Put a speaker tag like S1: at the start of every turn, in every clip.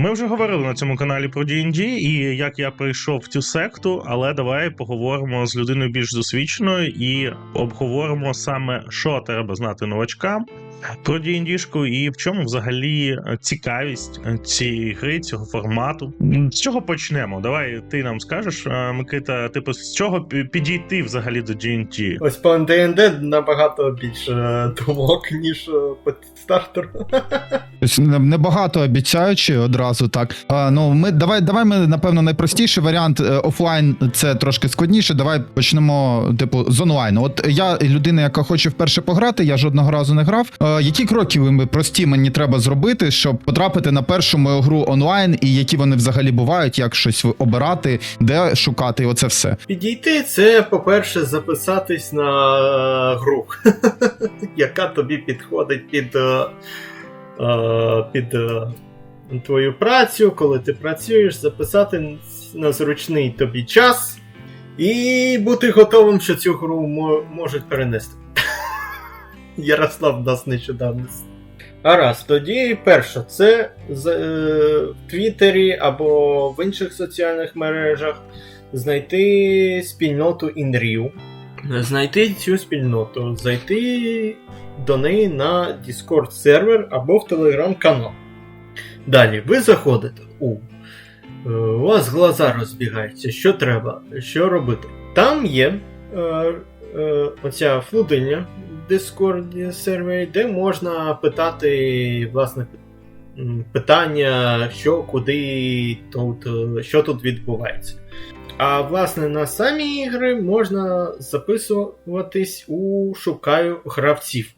S1: Ми вже говорили на цьому каналі про D&D і як я прийшов в цю секту, але давай поговоримо з людиною більш досвідченою і обговоримо саме, що треба знати новачкам про D&D-шку і в чому взагалі цікавість цієї гри, цього формату. З чого почнемо? Давай ти нам скажеш, е, Микита, типу, з чого підійти взагалі до D&D?
S2: Ось по ДНД набагато більше е, думок, ніж е, по стартер.
S3: Небагато обіцяючи одразу так. А, ну ми давай, давай ми напевно найпростіший варіант е, офлайн це трошки складніше. Давай почнемо, типу, з онлайну. От я людина, яка хоче вперше пограти, я жодного разу не грав. Е, які кроки прості мені треба зробити, щоб потрапити на першу мою гру онлайн, і які вони взагалі бувають, як щось обирати, де шукати, і оце все.
S2: Підійти це, по-перше, записатись на е, гру, яка тобі підходить під, е, під твою працю, коли ти працюєш, записати на зручний тобі час і бути готовим, що цю гру можуть перенести. Ярослав нас нещодавно. Гаразд, тоді перше, це з, е, в Твіттері або в інших соціальних мережах знайти спільноту InReal. Знайти цю спільноту, зайти до неї на Discord сервер або в Telegram канал. Далі ви заходите у. е, У вас глаза розбігаються, що треба, що робити. Там є е, е, оця флудиня Discord сервері, де можна питати власне питання, що, куди тут, що тут відбувається. А власне на самі ігри можна записуватись у шукаю гравців.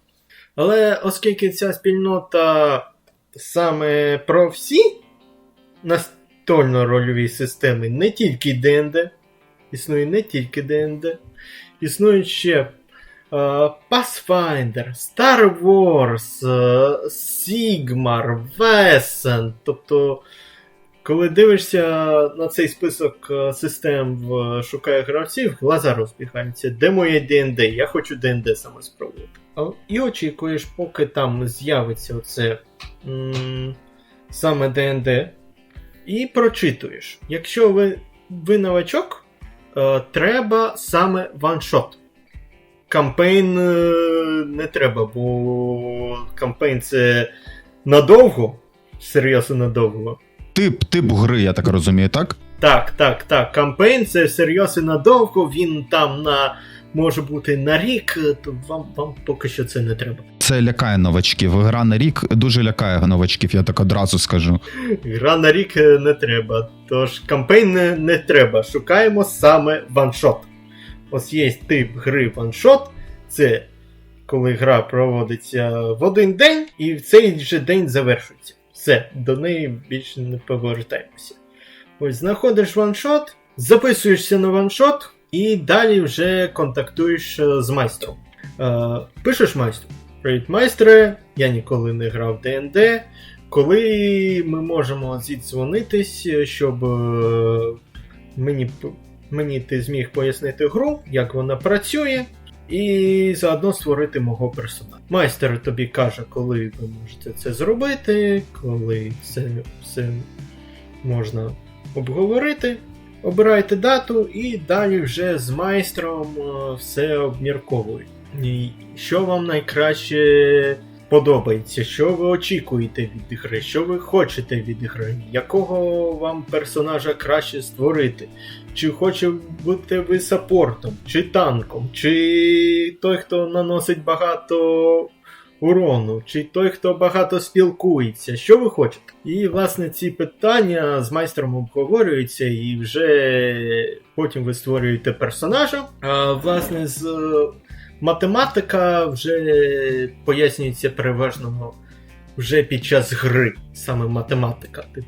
S2: Але оскільки ця спільнота саме про всі настольно-рольові системи, не тільки ДНД, існує не тільки ДНД, існують ще Pathfinder, Star Wars, е, Sigmar, Wesen, тобто коли дивишся на цей список е, систем в шукає гравців, глаза розбігаються. Де моє ДНД? Я хочу ДНД саме спробувати. І очікуєш, поки там з'явиться оце м, саме ДНД, і прочитуєш. Якщо ви, ви новачок, е, треба саме ваншот. Кампейн е, не треба, бо кампейн це надовго, серйозно надовго.
S3: Тип, тип гри, я так розумію, так?
S2: Так, так, так. Кампейн це всерйоз і надовго, він там на може бути на рік, то вам, вам поки що це не треба.
S3: Це лякає новачків. Гра на рік дуже лякає новачків, я так одразу скажу.
S2: Гра на рік е, не треба. Тож кампейн не, не треба. Шукаємо саме ваншот. Ось є тип гри ваншот. Це коли гра проводиться в один день, і в цей же день завершується. Все, до неї більше не повертаємося. Ось знаходиш ваншот, записуєшся на ваншот, і далі вже контактуєш е, з майстром. Е, пишеш майстру. Привіт, майстре, я ніколи не грав в ДНД. Коли ми можемо зідзвонитись, щоб е, мені, мені ти зміг пояснити гру, як вона працює, і заодно створити мого персонажа. Майстер тобі каже, коли ви можете це зробити, коли це все можна обговорити. Обирайте дату і далі вже з майстром е, все обмірковують. Що вам найкраще подобається, що ви очікуєте від гри, що ви хочете від гри, якого вам персонажа краще створити, чи хоче бути ви саппортом, чи танком, чи той, хто наносить багато урону, чи той, хто багато спілкується, що ви хочете? І, власне, ці питання з майстром обговорюються, і вже потім ви створюєте персонажа. А, власне, з математика вже пояснюється переважно вже під час гри, саме математика, типу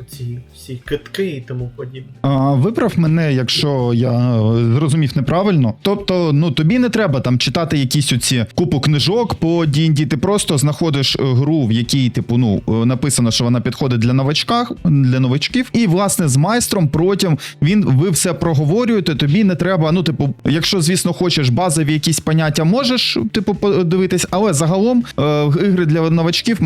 S2: оці всі китки і тому подібне.
S3: А, виправ мене, якщо я е, зрозумів неправильно. Тобто, ну тобі не треба там читати якісь оці купу книжок по D&D, ти просто знаходиш е, гру, в якій, типу, ну е, написано, що вона підходить для новачках, для новачків, і власне з майстром протягом він ви все проговорюєте. Тобі не треба. Ну, типу, якщо звісно хочеш базові якісь поняття, можеш типу подивитись, але загалом е, ігри для новачків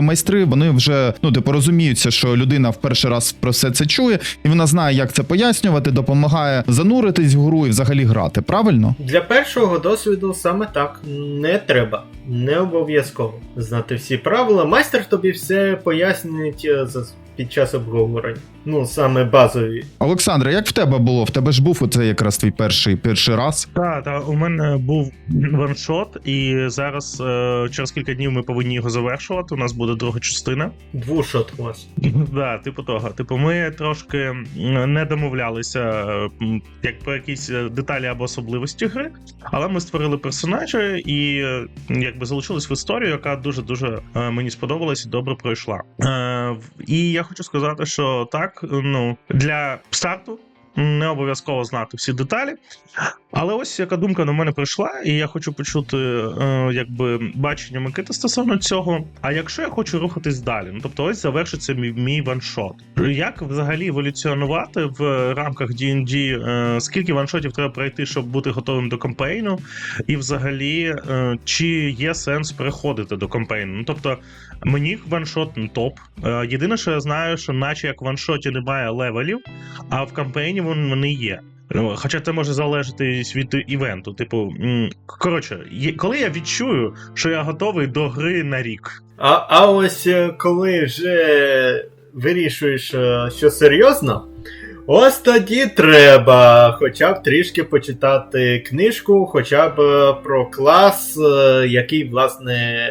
S3: майстри вони вже вже ну типу розуміються, що людина в перший раз про все це чує, і вона знає, як це пояснювати, допомагає зануритись в гру і взагалі грати. Правильно?
S2: Для першого досвіду саме так не треба, не обов'язково знати всі правила. Майстер тобі все пояснить е, за- під час обговорення. Ну, саме базові.
S3: Олександре, як в тебе було? В тебе ж був оце якраз твій перший перший раз.
S1: Так, та у мене був ваншот, і зараз е, через кілька днів ми повинні його завершувати. У нас буде друга частина.
S2: Двушот у вас.
S1: Да, типу того. Типу, ми трошки не домовлялися як про якісь е, деталі або особливості гри, але ми створили персонажа і е, якби залишились в історію, яка дуже дуже мені сподобалась і добре пройшла. Е, І я хочу сказати, що так, ну для старту. Не обов'язково знати всі деталі, але ось яка думка на мене прийшла, і я хочу почути е, якби бачення Микити стосовно цього. А якщо я хочу рухатись далі, ну тобто ось завершиться мій, мій ваншот. Як взагалі еволюціонувати в рамках D&D, е, скільки ваншотів треба пройти, щоб бути готовим до кампейну? І взагалі, е, чи є сенс переходити до кампейну? Ну тобто, мені ваншот ну, топ. Е, єдине, що я знаю, що наче як в ваншоті немає левелів, а в кампейні вони є. Ну, Хоча це може залежати від івенту. Типу, коротше, коли я відчую, що я готовий до гри на рік.
S2: А, а ось е, коли вже вирішуєш, е, що серйозно, ось тоді треба хоча б трішки почитати книжку, хоча б е, про клас, який, власне,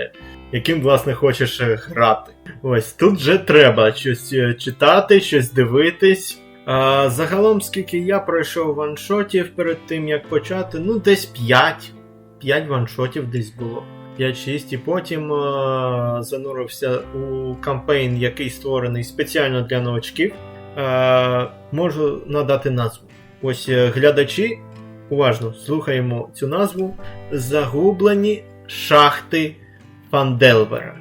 S2: яким, власне, хочеш грати. Ось тут вже треба щось читати, щось дивитись. Загалом, скільки я пройшов ваншотів перед тим, як почати, ну десь 5. 5 ваншотів десь було. 5-6, і потім е, занурився у кампейн, який створений спеціально для новачків. Е, можу надати назву. Ось е, глядачі, уважно слухаємо цю назву. Загублені шахти Фанделвера.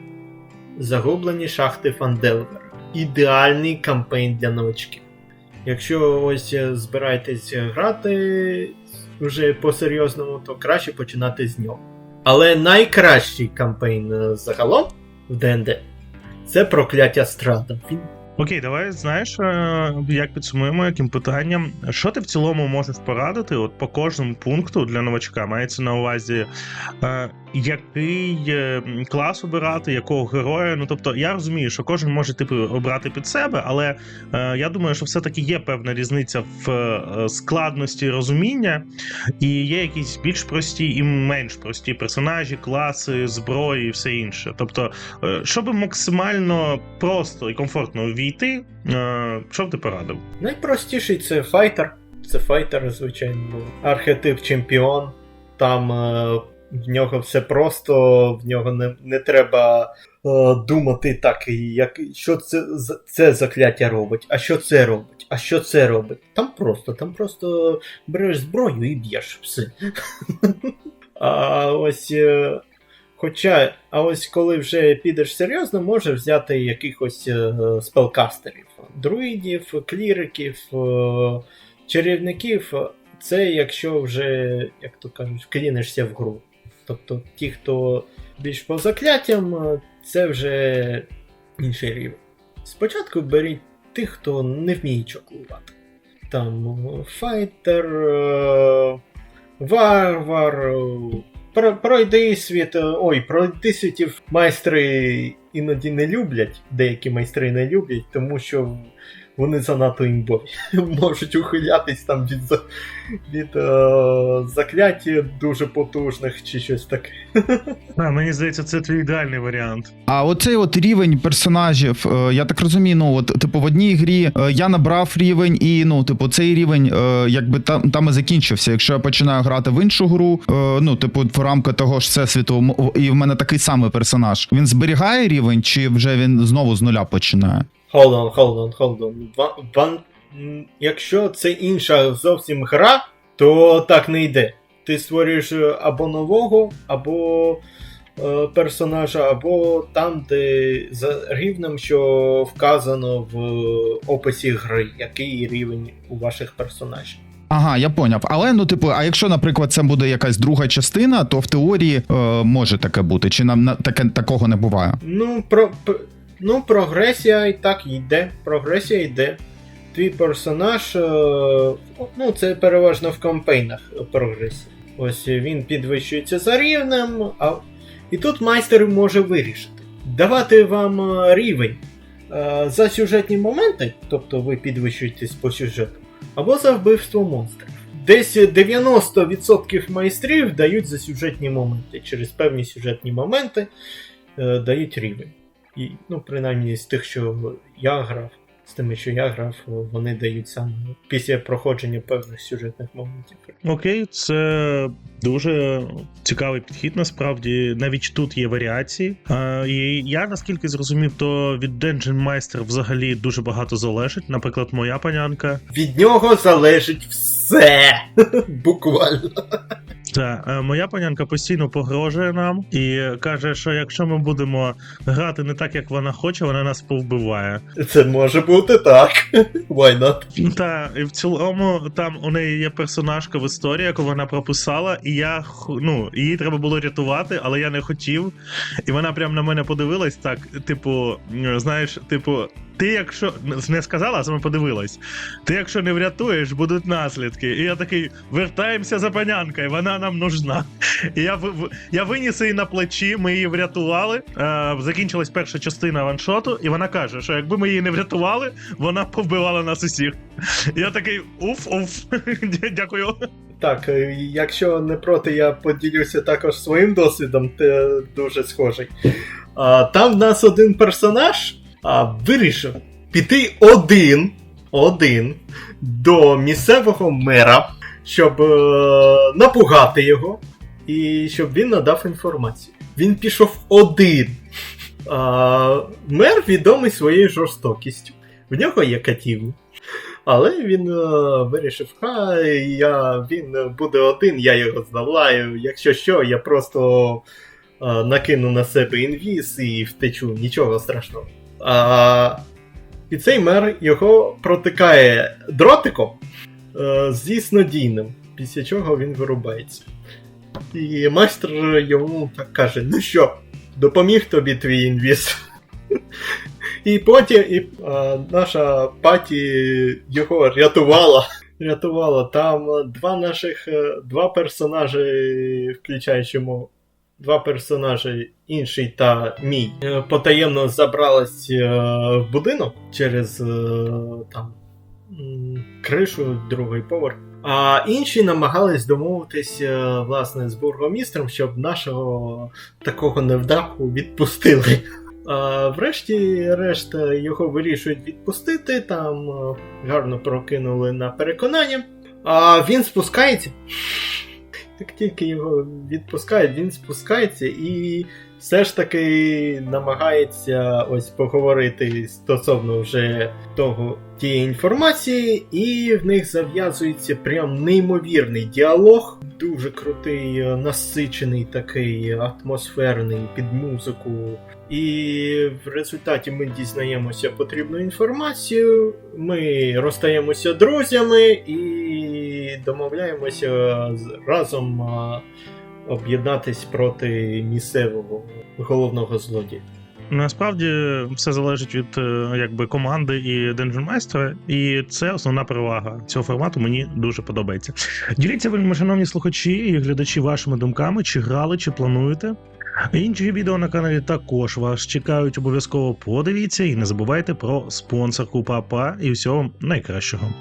S2: Загублені шахти Фанделвера. Ідеальний кампейн для новачків. Якщо ось е, збираєтесь грати вже по-серйозному, то краще починати з нього. Але найкращий кампейн е, загалом в ДНД це прокляття страда.
S1: Окей, давай знаєш, е, як підсумуємо, яким питанням. Що ти в цілому можеш порадити? От по кожному пункту для новачка мається на увазі, е, який е, клас обирати, якого героя. Ну тобто, я розумію, що кожен може типу обрати під себе, але е, я думаю, що все-таки є певна різниця в е, складності розуміння, і є якісь більш прості і менш прості персонажі, класи, зброї і все інше. Тобто, е, щоб максимально просто і комфортно ввійти, е, що б ти порадив?
S2: найпростіший це файтер. Це файтер, звичайно, архетип чемпіон. Там е, в нього все просто, в нього не, не треба е, думати так, як, що це, це закляття робить, а що це робить, а що це робить. Там просто, там просто береш зброю і б'єш все. А ось. е, Хоча, а ось коли вже підеш серйозно, можеш взяти якихось е, спелкастерів, друїдів, кліриків, е, чарівників. Це якщо вже, як то кажуть, вклінишся в гру. Тобто ті, хто більш по закляттям, е, це вже інший рівень. Спочатку беріть тих, хто не вміє чаклувати. Там е, файтер, е, варвар. Про, пройди світ. Ой, пройди світів майстри іноді не люблять, деякі майстри не люблять, тому що вони занадто імбові. Можуть ухилятись там від, від е, заклять дуже потужних чи щось таке.
S1: А, мені здається, це твій ідеальний варіант.
S3: А оцей от рівень персонажів, е, я так розумію, ну от типу в одній грі е, я набрав рівень, і ну, типу, цей рівень е, якби там, там і закінчився. Якщо я починаю грати в іншу гру, е, ну, типу, в рамки того ж всесвіту, і в мене такий самий персонаж. Він зберігає рівень, чи вже він знову з нуля починає?
S2: Hold on, hold on, hold on. Ва- ван- Якщо це інша зовсім гра, то так не йде. Ти створюєш е, або нового, або е, персонажа, або там, де за рівнем, що вказано в описі гри, який рівень у ваших персонажів.
S3: Ага, я поняв. Але ну, типу, а якщо, наприклад, це буде якась друга частина, то в теорії е, може таке бути, чи нам на таке такого не буває?
S2: Ну, про, Ну, прогресія і так йде. Прогресія йде. Твій персонаж. е, Ну, це переважно в кампейнах прогресія. Ось він підвищується за рівнем, а... і тут майстер може вирішити. Давати вам е, рівень е, за сюжетні моменти, тобто ви підвищуєтесь по сюжету, або за вбивство монстрів. Десь 90% майстрів дають за сюжетні моменти. Через певні сюжетні моменти дають рівень. І, ну, принаймні з тих, що я грав, з тими, що я грав, вони дають саме після проходження певних сюжетних моментів.
S1: Окей, це дуже цікавий підхід. Насправді навіть тут є варіації. Е, і я наскільки зрозумів, то від Dungeon Master взагалі дуже багато залежить. Наприклад, моя панянка.
S2: Від нього залежить все. Буквально.
S1: Та е, моя панянка постійно погрожує нам і каже, що якщо ми будемо грати не так, як вона хоче, вона нас повбиває.
S2: Це може бути так. Why not?
S1: Та і в цілому там у неї є персонажка в історії, яку вона прописала, і я ну, її треба було рятувати, але я не хотів. І вона прям на мене подивилась так, типу, знаєш, типу. Ти, якщо не сказала, а саме подивилась. Ти, якщо не врятуєш, будуть наслідки. І я такий: вертаємося за панянкою, вона нам нужна. І я я виніс її на плечі, ми її врятували. Е, закінчилась перша частина ваншоту, і вона каже, що якби ми її не врятували, вона повбивала нас усіх. Я такий уф, уф. Дякую.
S2: Так, е, якщо не проти, я поділюся також своїм досвідом, те дуже схожий. А, там в нас один персонаж а, вирішив піти один, один до місцевого мера, щоб е, напугати його, і щоб він надав інформацію. Він пішов один. А, мер відомий своєю жорстокістю. В нього є катівні. Але він е, вирішив, хай я, він буде один, я його здолаю. Якщо що, я просто е, накину на себе інвіз і втечу, нічого страшного. А, і цей мер його протикає дротиком е, зі снодійним, після чого він вирубається. І майстер йому так каже: ну що, допоміг тобі твій інвіз. І потім і, а, наша паті його рятувала. Рятувала там два наших е, два персонажі, включаючи два персонажі, інший та мій, е, потаємно забрались е, в будинок через е, там кришу, другий поверх. А інші намагались домовитись е, власне з бургомістром, щоб нашого такого невдаху відпустили. А, врешті решта його вирішують відпустити, там гарно прокинули на переконання. А він спускається. Як тільки його відпускають, він спускається і все ж таки намагається ось поговорити стосовно вже того тієї інформації, і в них зав'язується прям неймовірний діалог, дуже крутий, е, насичений такий, атмосферний під музику. І в результаті ми дізнаємося потрібну інформацію, ми розстаємося друзями і домовляємося разом об'єднатись проти місцевого головного злодія.
S1: Насправді все залежить від е, якби команди і Master, і це основна перевага цього формату. Мені дуже подобається. Діліться вельми, шановні слухачі і глядачі вашими думками, чи грали, чи плануєте. Інші відео на каналі також вас чекають. Обов'язково подивіться і не забувайте про спонсорку Папа і всього найкращого.